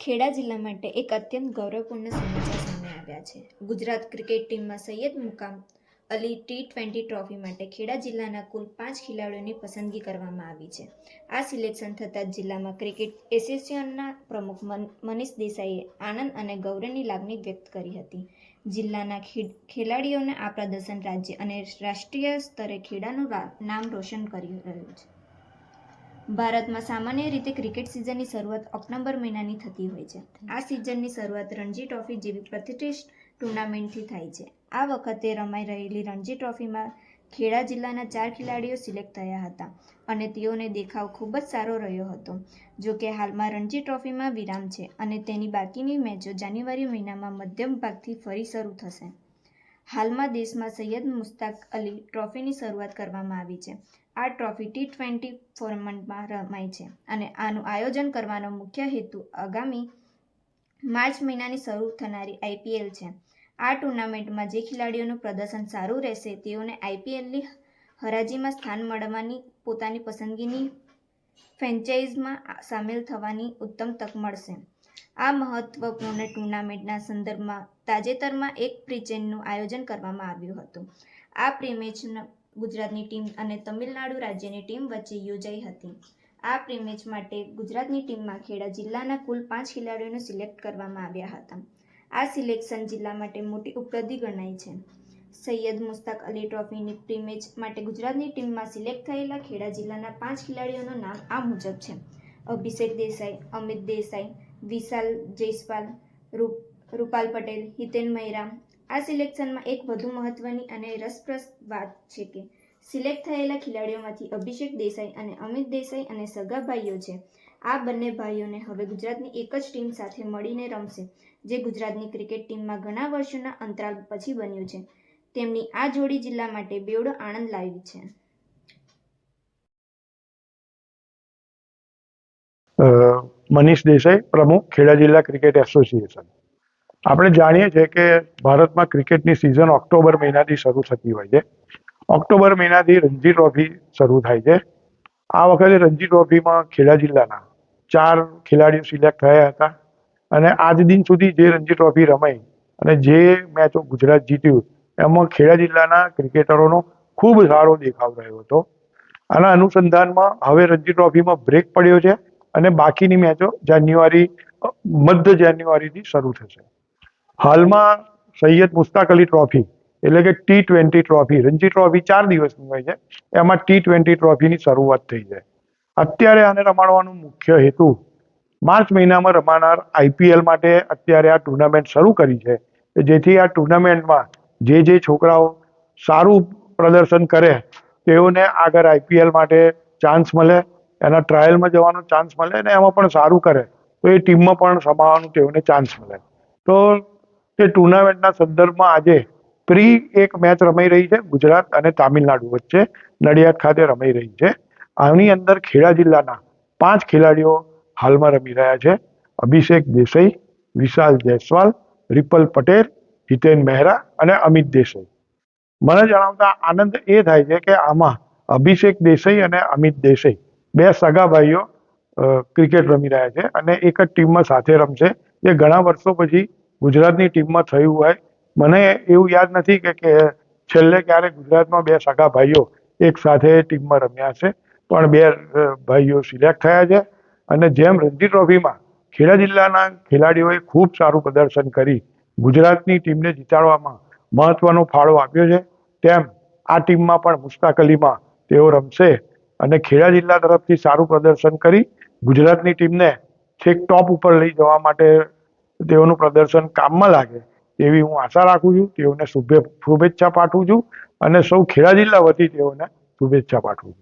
ખેડા જિલ્લા માટે એક અત્યંત ગૌરવપૂર્ણ સમાચાર સામે આવ્યા છે. ગુજરાત ક્રિકેટ ટીમમાં સૈયદ મુકામ અલી ટી ટ્વેન્ટી ટ્રોફી માટે ખેડા જિલ્લાના કુલ પાંચ ખેલાડીઓની પસંદગી કરવામાં આવી છે. આ સિલેક્શન થતાં જિલ્લામાં ક્રિકેટ એસોસિએશનના પ્રમુખ મનીષ દેસાઈએ આનંદ અને ગૌરવની લાગણી વ્યક્ત કરી હતી. જિલ્લાના ખેલાડીઓને આ પ્રદર્શન રાજ્ય અને રાષ્ટ્રીય સ્તરે ખેડાનું નામ રોશન કરી રહ્યું છે. ભારતમાં સામાન્ય રીતે ક્રિકેટ સિઝનની શરૂઆત ઓક્ટોબર મહિનાની થતી હોય છે. આ સિઝનની શરૂઆત રણજી ટ્રોફી જેવી પ્રતિષ્ઠિત ટુર્નામેન્ટથી થાય છે. આ વખતે રમાઈ રહેલી રણજી ટ્રોફીમાં ખેડા જિલ્લાના ચાર ખેલાડીઓ સિલેક્ટ થયા હતા અને તેઓને દેખાવ ખૂબ જ સારો રહ્યો હતો. જો કે હાલમાં રણજી ટ્રોફીમાં વિરામ છે અને તેની બાકીની મેચો જાન્યુઆરી મહિનામાં મધ્યમ ભાગથી ફરી શરૂ થશે. હાલમાં દેશમાં સૈયદ મુસ્તાક અલી ટ્રોફીની શરૂઆત કરવામાં આવી છે. આ ટ્રોફી ટી ટ્વેન્ટી ફોર્મેટમાં રમાય છે અને આનું આયોજન કરવાનો મુખ્ય હેતુ આગામી માર્ચ મહિનાની શરૂ થનારી આઈપીએલ છે. આ ટુર્નામેન્ટમાં જે ખેલાડીઓનું પ્રદર્શન સારું રહેશે તેઓને આઈપીએલની હરાજીમાં સ્થાન મળવાની, પોતાની પસંદગીની ફ્રેન્ચાઇઝમાં સામેલ થવાની ઉત્તમ તક મળશે. આ મહત્વપૂર્ણ ટુર્નામેન્ટના સંદર્ભમાં તાજેતરમાં એક પ્રીચેનનું આયોજન કરવામાં આવ્યું હતું. આ પ્રીમેચ ગુજરાતની ટીમ અને તમિલનાડુ રાજ્યની ટીમ વચ્ચે યોજાઈ હતી. આ પ્રીમેચ માટે ગુજરાતની ટીમમાં ખેડા જિલ્લાના કુલ પાંચ ખેલાડીઓને સિલેક્ટ કરવામાં આવ્યા હતા. આ સિલેક્શન જિલ્લા માટે મોટી ઉપલબ્ધિ ગણાય છે. સૈયદ મુસ્તાક અલી ટ્રોફીની પ્રીમેચ માટે ગુજરાતની ટીમમાં સિલેક્ટ થયેલા ખેડા જિલ્લાના પાંચ ખેલાડીઓનું નામ આ મુજબ છે. અભિષેક દેસાઈ, અમિત દેસાઈ, વિશાલ જયસ્વાલ, રૂપ, રૂપાલ પટેલ, હિતેન મહેરા આ સિલેક્શનમાં એક વધુ મહત્વની અને રસપ્રદ વાત છે કે સિલેક્ટ થયેલા ખેલાડીઓમાંથી અભિષેક દેસાઈ અને અમિત દેસાઈ અને સગા ભાઈઓ છે. આ બંને ભાઈઓને હવે ગુજરાતની એક જ ટીમ સાથે મળીને રમશે, જે ગુજરાતની ક્રિકેટ ટીમમાં ઘણા વર્ષોના અંતરાલ પછી બન્યું છે. તેમની આ જોડી જિલ્લા માટે બેવડો આનંદ લાવી છે. મનીષ દેસાઈ પ્રમુખ ખેડા જિલ્લા ક્રિકેટ એસોસિએશન. આપણે જાણીએ છીએ કે ભારતમાં ક્રિકેટની સિઝન ઓક્ટોબર મહિનાથી શરૂ થતી હોય છે. ઓક્ટોબર મહિનાથી રણજી ટ્રોફી શરૂ થાય છે. આ વખતે રણજી ટ્રોફીમાં ખેડા જિલ્લાના ચાર ખેલાડીઓ સિલેક્ટ થયા હતા અને આજ દિન સુધી જે રણજી ટ્રોફી રમાઈ અને જે મેચો ગુજરાત જીત્યું, એમાં ખેડા જિલ્લાના ક્રિકેટરોનો ખૂબ સારો દેખાવ રહ્યો હતો. આના અનુસંધાનમાં હવે રણજી ટ્રોફીમાં બ્રેક પડ્યો છે અને બાકીની મેચો જાન્યુઆરી મધ્ય જાન્યુઆરીથી શરૂ થશે. હાલમાં સૈયદ મુસ્તાક અલી ટ્રોફી એટલે કે T twenty trophy Ranji trophy ચાર દિવસની હોય છે. એમાં ટી ટ્વેન્ટી ટ્રોફીની શરૂઆત થઈ છે અત્યારે આને રમાડવાનો મુખ્ય હેતુ માર્ચ મહિનામાં રમાનાર આઈપીએલ માટે અત્યારે આ ટુર્નામેન્ટ શરૂ કરી છે. જેથી આ ટુર્નામેન્ટમાં જે જે છોકરાઓ સારું પ્રદર્શન કરે, તેઓને આગળ આઈપીએલ માટે ચાન્સ મળે, એના ટ્રાયલમાં જવાનો ચાન્સ મળે, અને એમાં પણ સારું કરે, તો એ ટીમમાં પણ સમાવવાનું તેઓને ચાન્સ મળે. તો તે ટુર્નામેન્ટના સંદર્ભમાં આજે પ્રી એક મેચ રમાઈ રહી છે ગુજરાત અને તામિલનાડુ વચ્ચે. નડિયાદ ખાતે રમાઈ રહી છે. આની અંદર ખેડા જિલ્લાના પાંચ ખેલાડીઓ હાલમાં રમી રહ્યા છે. અભિષેક દેસાઈ, વિશાલ જયસ્વાલ, રિપલ પટેલ, હિતેન મહેરા અને અમિત દેસાઈ. મને જણાવતા આનંદ એ થાય છે કે આમાં અભિષેક દેસાઈ અને અમિત દેસાઈ બે સગા ભાઈઓ ક્રિકેટ રમી રહ્યા છે અને એક જ ટીમમાં સાથે રમશે. જે ઘણા વર્ષો પછી ગુજરાતની ટીમમાં થયું હોય. મને એવું યાદ નથી કે કે છેલ્લે ક્યારે ગુજરાતમાં બે સગા ભાઈઓ એક સાથે ટીમમાં રમ્યા છે. પણ બે ભાઈઓ સિલેક્ટ થયા છે. અને જેમ રણજી ટ્રોફીમાં ખેડા જિલ્લાના ખેલાડીઓએ ખૂબ સારું પ્રદર્શન કરી, ગુજરાતની ટીમને જીતાડવામાં મહત્વનો ફાળો આપ્યો છે, તેમ આ ટીમમાં પણ મુશ્તાક અલીમાં તેઓ રમશે. અને ખેડા જિલ્લા તરફથી સારું પ્રદર્શન કરી ગુજરાતની ટીમને છેક ટોપ ઉપર લઈ જવા માટે તેઓનું પ્રદર્શન કામમાં લાગે. એવી હું આશા રાખું છું. તેઓને શુભે શુભેચ્છા પાઠવું છું અને સૌ ખેડા જિલ્લા વતી તેઓને શુભેચ્છા પાઠવું છું.